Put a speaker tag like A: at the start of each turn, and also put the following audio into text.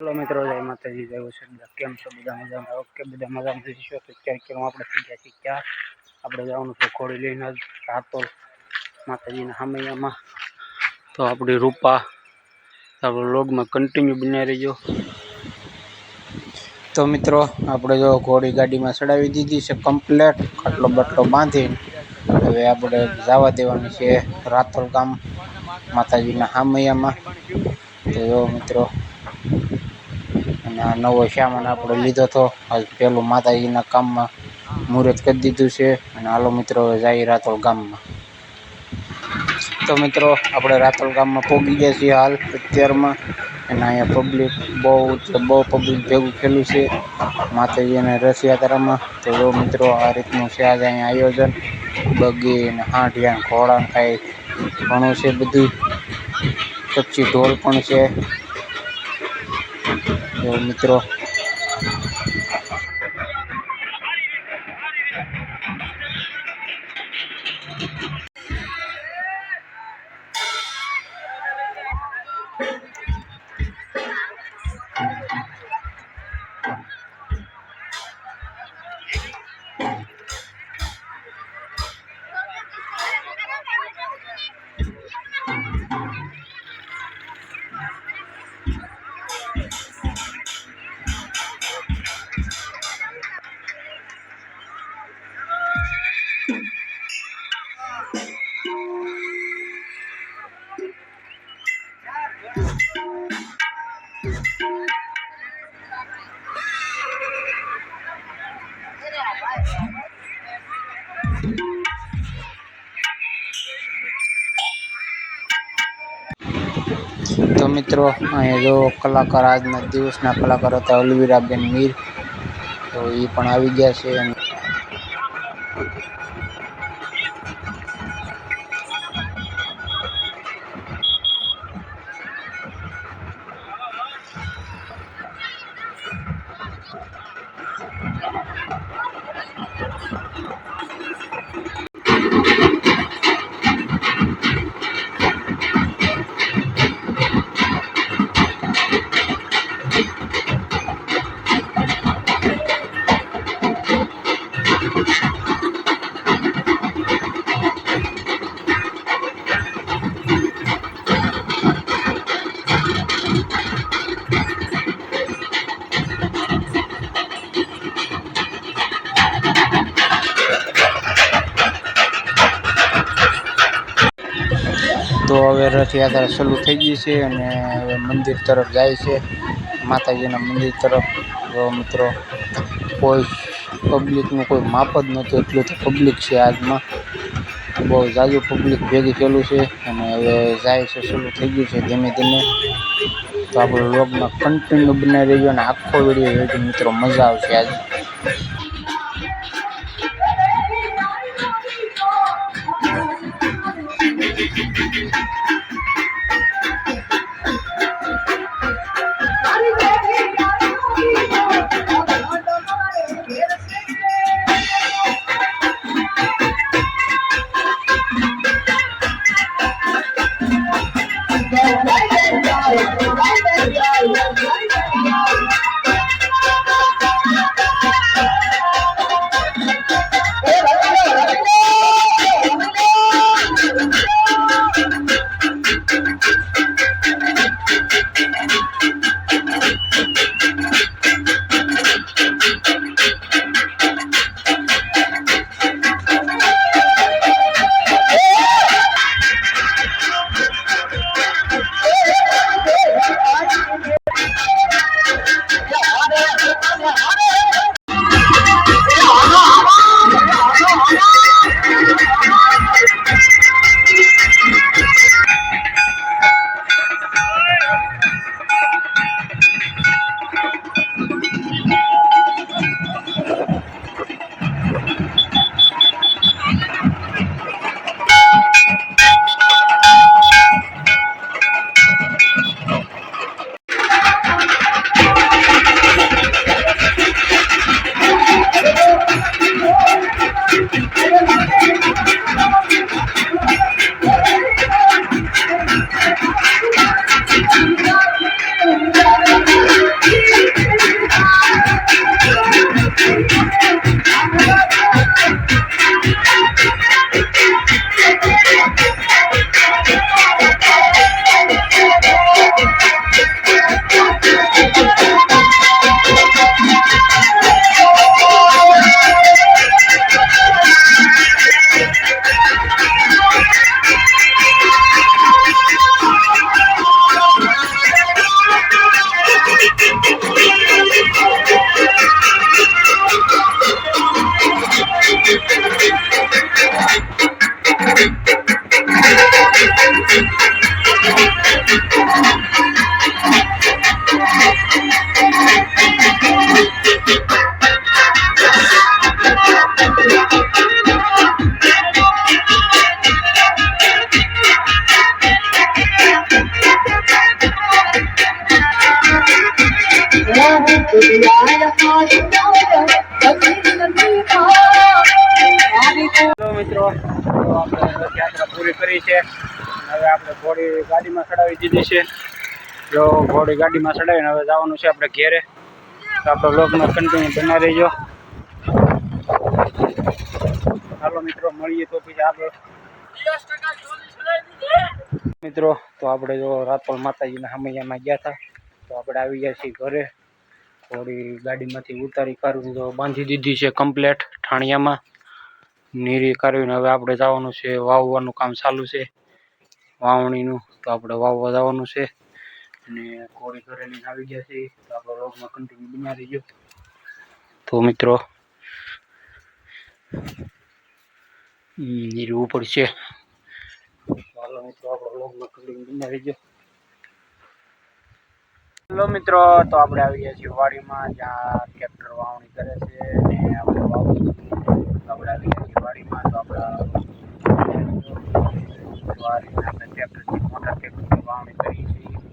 A: Hello મિત્રો, જય માતાજી, જય વસંત કેમ છો? બધા મજામાં? ઓકે, બધા મજામાં જઈશું તો ક્યાંક કેમ આપણે થઈ ગયા છીએ? ક્યાં? આપણે જવાનું છે ખોડી લઈને જ રાતોલ માતાજીના સમયમાં તો આપણી રૂપા આપણે લોગમાં કન્ટિન્યુ બન્યા રહીજો. તો મિત્રો, આપણે જો ઘોડી ગાડીમાં ચડાવી દીધી છે કમ્પ્લેટ ખાટલો બાટલો બાંધીને. હવે આપણે જવા દેવાની છે રાતોલ ગામ માતાજીના હામૈયામાં. તો મિત્રો અને નવો સામાન આપણે લીધો હતો આજ પેલું માતાજીના કામમાં મુહૂર્ત કરી દીધું છે અને હાલો મિત્રો જાય રાતોલ ગામમાં. તો મિત્રો, આપણે રાતોલ ગામમાં પહોંચી ગયા છીએ હાલ અત્યારમાં. અને અહીંયા પબ્લિક બહુ બહુ પબ્લિક ભેગું થયેલું છે માતાજી અને રથયાત્રામાં. તો જો મિત્રો, આ રીતનું છે આજે અહીંયા આયોજન. બગી ને હાંઠિયા ઘોડા કાંઈ ઘણું છે બધું. કચ્છી ઢોલ પણ છે. તો મિત્રો મિત્રો અહીંયા જો કલાકાર આજના દિવસના કલાકાર હતા, અલવીરાબેન મીર, તો એ પણ આવી ગયા છે. રથયાત્રા શરૂ થઈ ગઈ છે અને હવે મંદિર તરફ જાય છે. માતાજીના મંદિર તરફ. મિત્રો, કોઈ પબ્લિકનું કોઈ માપ જ નહોતું એટલું તો પબ્લિક છે આજમાં. બહુ જાજુ પબ્લિક ભેગી થયેલું છે અને હવે જાય છે શરૂ થઈ ગયું છે ધીમે ધીમે. તો આપણે લોગમાં કન્ટિન્યુ બનાવી રહેજો અને આખો વીડિયો જોજો મિત્રો, મજા આવશે આજે. મિત્રો. આપણે રથયાત્રા પૂરી કરી છે. હવે આપણે ઘોડી ગાડીમાં ચડાવી દીધી છે. જો ઘોડી ગાડીમાં ચડાવીને હવે જવાનું છે આપણે ઘેરે. તો આપણે બ્લોગમાં કન્ટિન્યુ બના રહીજો. ચાલો મિત્રો, મળીએ તો પછી આગળ. મિત્રો, તો આપણે જો રાતોલ માતાજીના સમયમાં ગયા હતા. તો આપણે આવી ગયા છીએ ઘરે. થોડી ગાડીમાંથી ઉતારી કાઢીને તો બાંધી દીધી છે કમ્પ્લેટ ઠાણિયામાં. નીરી કાઢવીને હવે આપણે જવાનું છે, વાવવાનું કામ ચાલુ છે. વાવણીનું તો આપણે વાવવા જવાનું છે. અને કોળી ઘરે આવી ગયા છે, તો આપણે રોગમાં કન્ટિન્યુ બન્યા રહીજો તો મિત્રો નીરવું છે. ચાલો મિત્રો, આપણે રોગમાં કન્ટિન્યુ બન્યા રહીજો હેલો મિત્રો, તો આપણે આવીએ છીએ વાડીમાં, જ્યાં ટ્રેક્ટર વાવણી કરે છે અને આપણે વાવું તો આપણે આવીએ છીએ વાડીમાં, તો આપણા વાડીમાં આપણે ટ્રેક્ટરથી મોટા ટ્રેક્ટરથી વાવણી કરીએ છીએ.